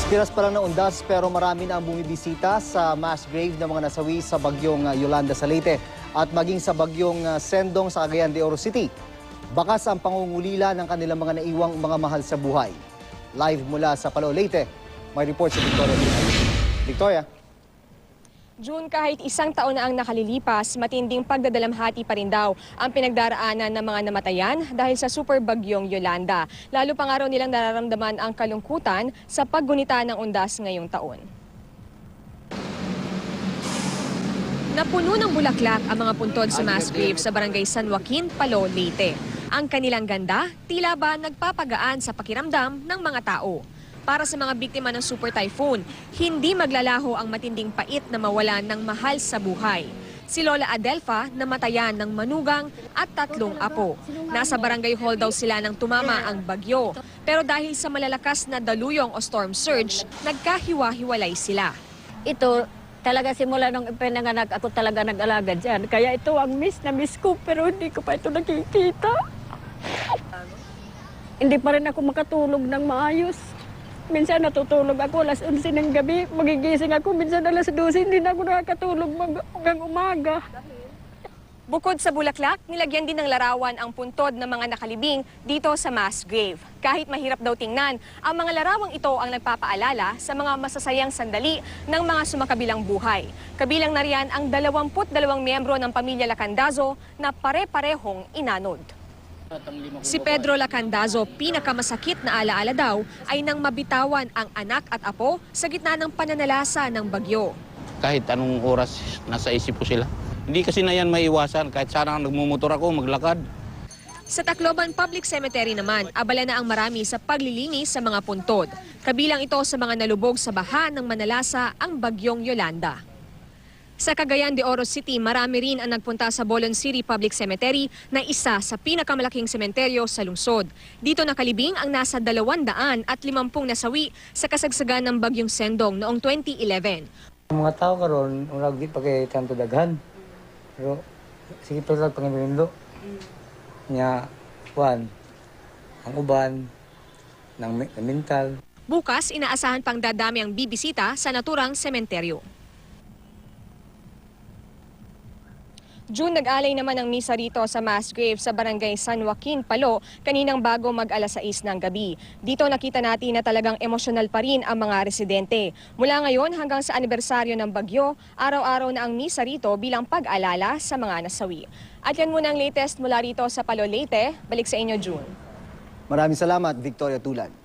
Ispiras pa lang ng undas pero marami na ang bumibisita sa mass grave ng mga nasawi sa bagyong uh, Yolanda sa Leyte at maging sa bagyong uh, Sendong sa Cagayan de Oro City. Bakas ang pangungulila ng kanilang mga naiwang mga mahal sa buhay. Live mula sa Palo Leyte, may report si Victoria. Victoria. June, kahit isang taon na ang nakalilipas, matinding pagdadalamhati pa rin daw ang pinagdaraanan ng mga namatayan dahil sa super bagyong Yolanda. Lalo pa nga raw nilang nararamdaman ang kalungkutan sa paggunita ng undas ngayong taon. Napuno ng bulaklak ang mga puntod sa mass grave sa barangay San Joaquin, Palo, Leyte. Ang kanilang ganda, tila ba nagpapagaan sa pakiramdam ng mga tao. Para sa mga biktima ng super typhoon, hindi maglalaho ang matinding pait na mawalan ng mahal sa buhay. Si Lola Adelfa namatayan ng manugang at tatlong apo. Nasa barangay hall daw sila nang tumama ang bagyo. Pero dahil sa malalakas na daluyong o storm surge, nagkahiwa-hiwalay sila. ito talaga simula nung ipinanganak ako talaga nag-alaga dyan. Kaya ito ang miss na miss ko pero hindi ko pa ito nakikita. Hindi pa rin ako makatulog ng maayos. Minsan natutulog ako alas 11 ng gabi, magigising ako minsan alas 12, hindi na ako nakakatulog hanggang umaga. Bukod sa bulaklak, nilagyan din ng larawan ang puntod ng mga nakalibing dito sa mass grave. Kahit mahirap daw tingnan, ang mga larawang ito ang nagpapaalala sa mga masasayang sandali ng mga sumakabilang buhay. Kabilang na riyan ang 22 miyembro ng pamilya Lacandazo na pare-parehong inanod. Si Pedro Lacandazo, pinakamasakit na alaala daw ay nang mabitawan ang anak at apo sa gitna ng pananalasa ng bagyo. kahit anong oras nasa isip ko sila. Hindi kasi na yan maiwasan. Kahit sana nagmumotor ako, maglakad. Sa Tacloban Public Cemetery naman, abala na ang marami sa paglilinis sa mga puntod. Kabilang ito sa mga nalubog sa baha ng manalasa ang bagyong Yolanda. Sa Cagayan de Oro City, marami rin ang nagpunta sa Bolon City Public Cemetery na isa sa pinakamalaking sementeryo sa lungsod. Dito nakalibing ang nasa 200 at 50 nasawi sa kasagsagan ng bagyong Sendong noong 2011. Ang mga tao karon wala di pa kay tanto daghan. Pero sige pa lang pangimindo. Nya kuan ang uban ng mental Bukas, inaasahan pang dadami ang bibisita sa naturang sementeryo. June, nag-alay naman ng misa rito sa mass grave sa barangay San Joaquin, Palo, kaninang bago mag alas 6 ng gabi. Dito nakita natin na talagang emosyonal pa rin ang mga residente. Mula ngayon hanggang sa anibersaryo ng bagyo, araw-araw na ang misa rito bilang pag-alala sa mga nasawi. At yan muna ang latest mula rito sa Palo, Leyte. Balik sa inyo, June. Maraming salamat, Victoria Tulan.